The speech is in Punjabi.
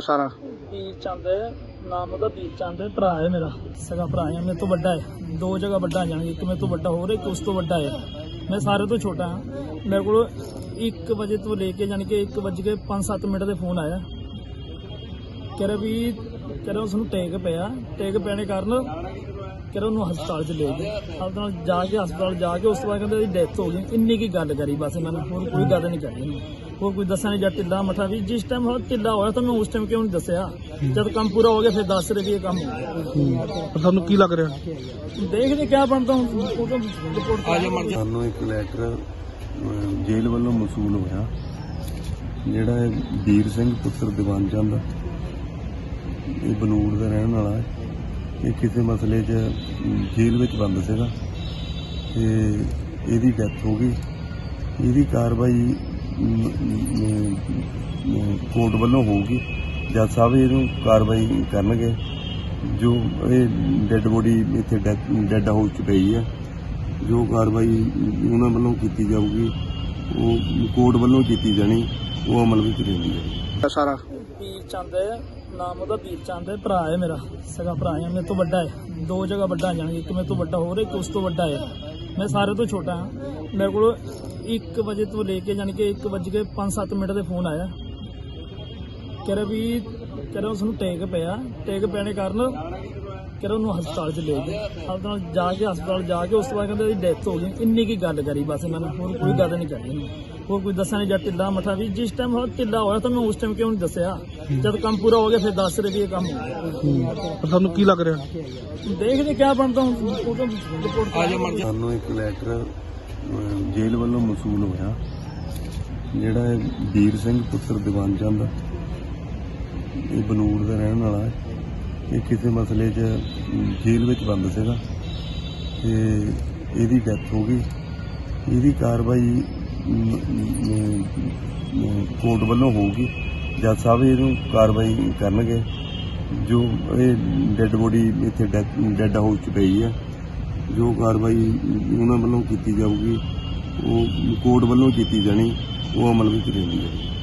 ਸਾਰਾ। ਵੀਰ ਚੰਦ ਹੈ, ਨਾਮ ਉਹਦਾ ਵੀਰ ਚੰਦ ਹੈ, ਭਰਾ ਹੈ ਮੇਰਾ। ਸਗਾ ਭਰਾ ਹੈ, ਮੇਰੇ ਤੋਂ ਵੱਡਾ ਹੈ। ਦੋ ਜਗ੍ਹਾ ਵੱਡਾ ਜਾਣਗੇ, ਇੱਕ ਮੇਰੇ ਤੋਂ ਵੱਡਾ, ਹੋਰ ਇੱਕ ਉਸ ਤੋਂ ਵੱਡਾ ਹੈ। ਮੈਂ ਸਾਰੇ ਤੋਂ ਛੋਟਾ ਹਾਂ। ਮੇਰੇ ਕੋਲ 1 ਵਜੇ ਤੋਂ ਲੈ ਕੇ ਜਾਣੀ ਕਿ 1 ਵਜੇ ਕੇ 5-7 ਮਿੰਟ ਦੇ ਫੋਨ ਆਇਆ। ਕਹਿ ਰਿਹਾ ਵੀ ਕਹਿ ਰਿਹਾ ਉਸ ਨੂੰ ਟੇਕ ਪਿਆ ਟੇਕ ਪੈਣੇ ਕਾਰਨ ਕਹਿ ਰਿਹਾ ਉਹਨੂੰ ਹਸਪਤਾਲ 'ਚ ਲੈ ਗਏ। ਹਸਪਤਾਲ ਜਾ ਕੇ ਹਸਪਤਾਲ ਜਾ ਕੇ ਉਸ ਤੋਂ ਬਾਅਦ ਕਹਿੰਦੇ ਉਹਦੀ ਡੈਥ ਹੋ ਗਈ। ਇੰਨੀ ਕੀ ਗੱਲ ਕਰੀ ਬਸ ਇਹਨਾਂ ਨੇ ਹੋਰ ਕੋਈ ਗੱਲ ਨਹੀਂ ਕਰੀ ਇਹਨੂੰ। ਹੋਰ ਕੋਈ ਦੱਸਿਆ ਨਹੀਂ ਜਦ ਢਿੱਲਾ ਮਠਾ ਵੀ ਜਿਸ ਟਾਈਮ ਉਹ ਢਿੱਲਾ ਹੋਇਆ ਤੁਹਾਨੂੰ ਉਸ ਟਾਈਮ ਕਿਉਂ ਨਹੀਂ ਦੱਸਿਆ? ਜਦ ਕੰਮ ਪੂਰਾ ਹੋ ਗਿਆ ਫਿਰ ਦੱਸ ਰਹੇ ਵੀ ਇਹ ਕੰਮ ਹੋ ਗਿਆ। ਪਰ ਤੁਹਾਨੂੰ ਕੀ ਲੱਗ ਰਿਹਾ? ਦੇਖਦੇ ਕਿਆ ਬਣਦਾ ਹੁਣ ਉਹ ਤਾਂ ਰਿਪੋਰਟ ਆ ਜਾ ਸਾਨੂੰ ਇੱਕ ਲੈਟਰ ਅਹ, ਜੇਲ੍ਹ ਵੱਲੋਂ ਮਸੂਲ ਹੋਇਆ ਜਿਹੜਾ ਇਹ ਵੀਰ ਸਿੰਘ ਪੁੱਤਰ ਦੀਵਾਨ ਚੰਦ ਇਹ ਬਨੂੜ ਦਾ ਰਹਿਣ ਵਾਲਾ ਹੈ। ਇਹ ਕਿਸੇ ਮਸਲੇ 'ਚ ਜੇਲ੍ਹ ਵਿੱਚ ਬੰਦ ਸੀਗਾ। ਤੇ ਇਹਦੀ ਡੈਥ ਹੋ ਗਈ। ਇਹਦੀ ਕਾਰਵਾਈ ਕੋਰਟ ਵੱਲੋਂ ਹੋਊਗੀ। ਜੱਜ ਸਾਹਿਬ ਇਹਨੂੰ ਕਾਰਵਾਈ ਕਰਨਗੇ। ਜੋ ਇਹ ਡੈੱਡ ਬੋਡੀ ਇੱਥੇ ਡੈੱਡ ਹਾਊਸ 'ਚ ਪਈ ਹੈ। ਜੋ ਕਾਰਵਾਈ ਉਹਨਾਂ ਵੱਲੋਂ ਕੀਤੀ ਜਾਊਗੀ ਉਹ ਕੋਰਟ ਵੱਲੋਂ ਕੀਤੀ ਜਾਣੀ ਉਹ ਅਮਲ ਵਿੱਚ ਰਹਿੰਦੀ ਹੈ ਸਾਰਾ। ਵੀਰ ਚੰਦ ਹੈ ਨਾਮ ਉਹਦਾ ਵੀਰ ਚੰਦ ਹੈ, ਭਰਾ ਹੈ ਮੇਰਾ, ਸਗਾ ਭਰਾ ਹੈ, ਮੇਰੇ ਤੋਂ ਵੱਡਾ ਹੈ। ਦੋ ਜਗ੍ਹਾ ਵੱਡਾ ਜਾਣਗੇ ਇੱਕ ਮੇਰੇ ਤੋਂ ਵੱਡਾ, ਹੋਰ ਇੱਕ ਉਸ ਤੋਂ ਵੱਡਾ ਹੈ। ਮੈਂ ਸਾਰੇ ਤੋਂ ਛੋਟਾ ਹਾਂ। ਮੇਰੇ ਕੋਲ 1 ਵਜੇ ਤੋਂ ਲੈ ਕੇ ਜਾਣੀ ਕਿ 1 ਵਜੇ ਕੇ 5-7 ਮਿੰਟ ਦੇ ਫੋਨ ਆਇਆ। ਕਹਿ ਰਿਹਾ ਵੀ ਕਹਿ ਰਿਹਾ ਉਸ ਨੂੰ ਟੇਕ ਪਿਆ ਟੇਕ ਪੈਣੇ ਕਾਰਨ ਕਹਿ ਰਿਹਾ ਉਹਨੂੰ ਹਸਪਤਾਲ 'ਚ ਲੈ ਗਏ। ਹਸਪਤਾਲ ਜਾ ਕੇ ਹਸਪਤਾਲ ਜਾ ਕੇ ਉਸ ਤੋਂ ਬਾਅਦ ਕਹਿੰਦੇ ਉਹਦੀ ਡੈਥ ਹੋ ਗਈ। ਇੰਨੀ ਕੀ ਗੱਲ ਕਰੀ ਬਸ ਇਹਨਾਂ ਨੇ ਹੋਰ ਕੋਈ ਗੱਲ ਨਹੀਂ ਕਰੀ ਹੋਰ ਕੋਈ ਨਹੀਂ ਜਦ ਢਿੱਲਾ ਮਠਾ ਵੀ ਜਿਸ ਟਾਈਮ ਉਹ ਢਿੱਲਾ ਹੋਇਆ ਤੁਹਾਨੂੰ ਉਸ ਟਾਈਮ ਕਿਉਂ ਨਹੀਂ ਦੱਸਿਆ? ਜਦ ਕੰਮ ਪੂਰਾ ਹੋ ਗਿਆ ਫਿਰ ਦੱਸ ਰਹੇ ਵੀ ਇਹ ਕੰਮ ਹੋ ਗਿਆ। ਤੁਹਾਨੂੰ ਕੀ ਲੱਗ ਰਿਹਾ? ਦੇਖਦੇ ਕਿਆ ਬਣਦਾ ਹੁਣ ਉਹ ਤਾਂ ਰਿਪੋਰਟ ਆ ਜਾ ਸਾਨੂੰ ਇੱਕ ਲੈਟਰ ਜੇਲ੍ਹ ਵੱਲੋਂ ਮਸੂਲ ਹੋਇਆ ਜਿਹੜਾ ਵੀਰ ਸਿੰਘ ਪੁੱਤਰ ਦੀਵਾਨ ਚੰਦ ਇਹ ਬਨੂੜ ਦਾ ਰਹਿਣ ਵਾਲਾ ਹੈ। ਇਹ ਕਿਸੇ ਮਸਲੇ 'ਚ ਜੇਲ੍ਹ ਵਿੱਚ ਬੰਦ ਸੀਗਾ। ਤੇ ਇਹਦੀ ਡੈਥ ਹੋ ਗਈ। ਇਹਦੀ ਕਾਰਵਾਈ ਕੋਰਟ ਵੱਲੋਂ ਹੋਊਗੀ। ਜੱਜ ਸਾਹਿਬ ਇਹਨੂੰ ਕਾਰਵਾਈ ਕਰਨਗੇ। ਜੋ ਇਹ ਡੈੱਡ ਬੋਡੀ ਇੱਥੇ ਡੈੱਡ ਹਾਊਸ 'ਚ ਪਈ ਹੈ। ਜੋ ਕਾਰਵਾਈ ਉਹਨਾਂ ਵੱਲੋਂ ਕੀਤੀ ਜਾਊਗੀ, ਉਹ ਕੋਰਟ ਵੱਲੋਂ ਕੀਤੀ ਜਾਣੀ, ਉਹ ਅਮਲ ਵਿੱਚ ਰਹਿੰਦੀ ਹੈ